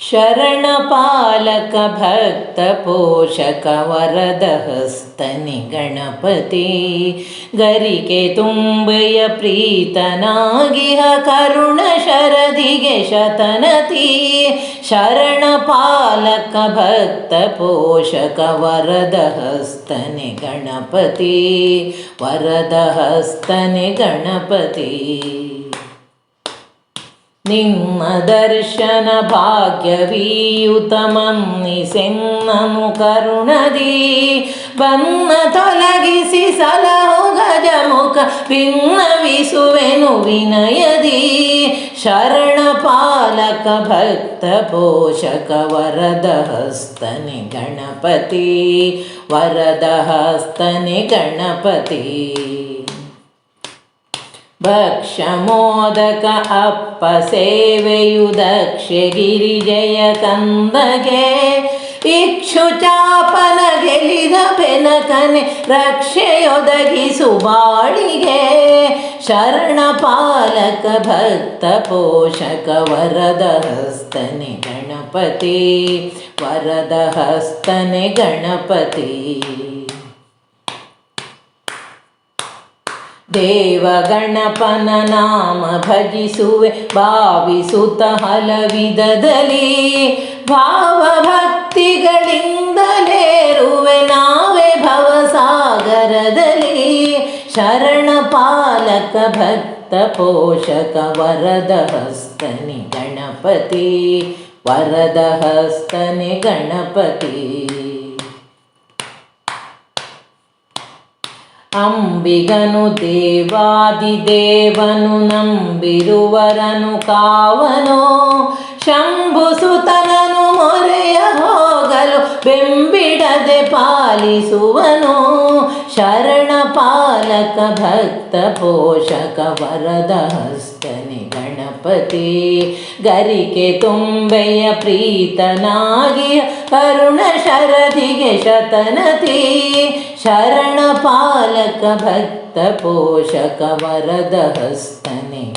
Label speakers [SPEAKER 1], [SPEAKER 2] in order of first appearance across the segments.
[SPEAKER 1] शरणपालक भक्त गरिके तुम्बय प्रीतनागिह करुणशरदिगे शतनति शरणपालक भक्त वरदहस्तनि गणपति ನಿಮ್ಮ ದರ್ಶನ ಭಾಗ್ಯವೀಯುತ ಮನ್ನಿಸೆನ್ನನು ಕರುಣದಿ. ಬನ್ನ ತೊಲಗಿಸಿ ಸಲಹು ಗಜಮುಖ ಭಿನ್ನವಿಸುವೆನು ವಿನಯದಿ. ಶರಣ ಪಾಲಕ ಭಕ್ತ ಪೋಷಕ ವರದ ಹಸ್ತನಿ ಗಣಪತಿ. ವರದ ಹಸ್ತನಿ ಗಣಪತಿ. ಭಕ್ಷ ಮೋದಕ ಅಪ್ಪ ಸೇವೆಯು ದಕ್ಷ ಗಿರಿಜಯ ಕಂದಗೆ. ಇಕ್ಷು ಚಾಪನ ಗೆಲಿದ ಬೆನಕನೆ ರಕ್ಷೆಯೊದಗಿಸು ಬಾಳಿಗೆ. ಶರಣ ಪಾಲಕ ಭಕ್ತ ಪೋಷಕ ವರದ ಹಸ್ತನೆ ಗಣಪತಿ, ವರದ ಹಸ್ತನೆ ಗಣಪತಿ. ದೇವಗಣಪನ ನಾಮ ಭಜಿಸುವೆ, ಭಾವಿಸುತ್ತ ಹಲವಿಧದಲ್ಲಿ ಭಾವಭಕ್ತಿಗಳಿಂದಲೇರುವೆ ನಾವೇ ಭವಸಾಗರದಲ್ಲಿ. ಶರಣ ಪಾಲಕ ಭಕ್ತ ಪೋಷಕ ವರದ ಹಸ್ತನಿ ಗಣಪತಿ, ವರದ ಹಸ್ತನಿ ಗಣಪತಿ. ಅಂಬಿಗನು ದೇವಾದಿದೇವನು ನಂಬಿರುವರನು ಕಾವನು. ಶಂಭುಸುತನನು ಮೊರೆಯ ಹೋಗಲು ಬೆಂಬಿಡದೆ ಪಾಲಿಸುವನು. ಶರಣ ಪಾಲಕ ಭಕ್ತ ಪೋಷಕ ವರದ ಗಣಪತಿ ಗರಿಕೆ ತುಂಬೆಯ ಪ್ರೀತನಾಗಿ ಕರುಣ ಶರದಿಗೆ ಶತನತಿ ಶರಣ ಪಾಲಕ ಭಕ್ತ ಪೋಷಕ ವರದ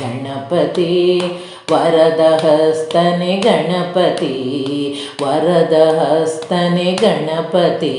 [SPEAKER 1] ಗಣಪತಿ ವರದ ಗಣಪತಿ ವರದ ಗಣಪತಿ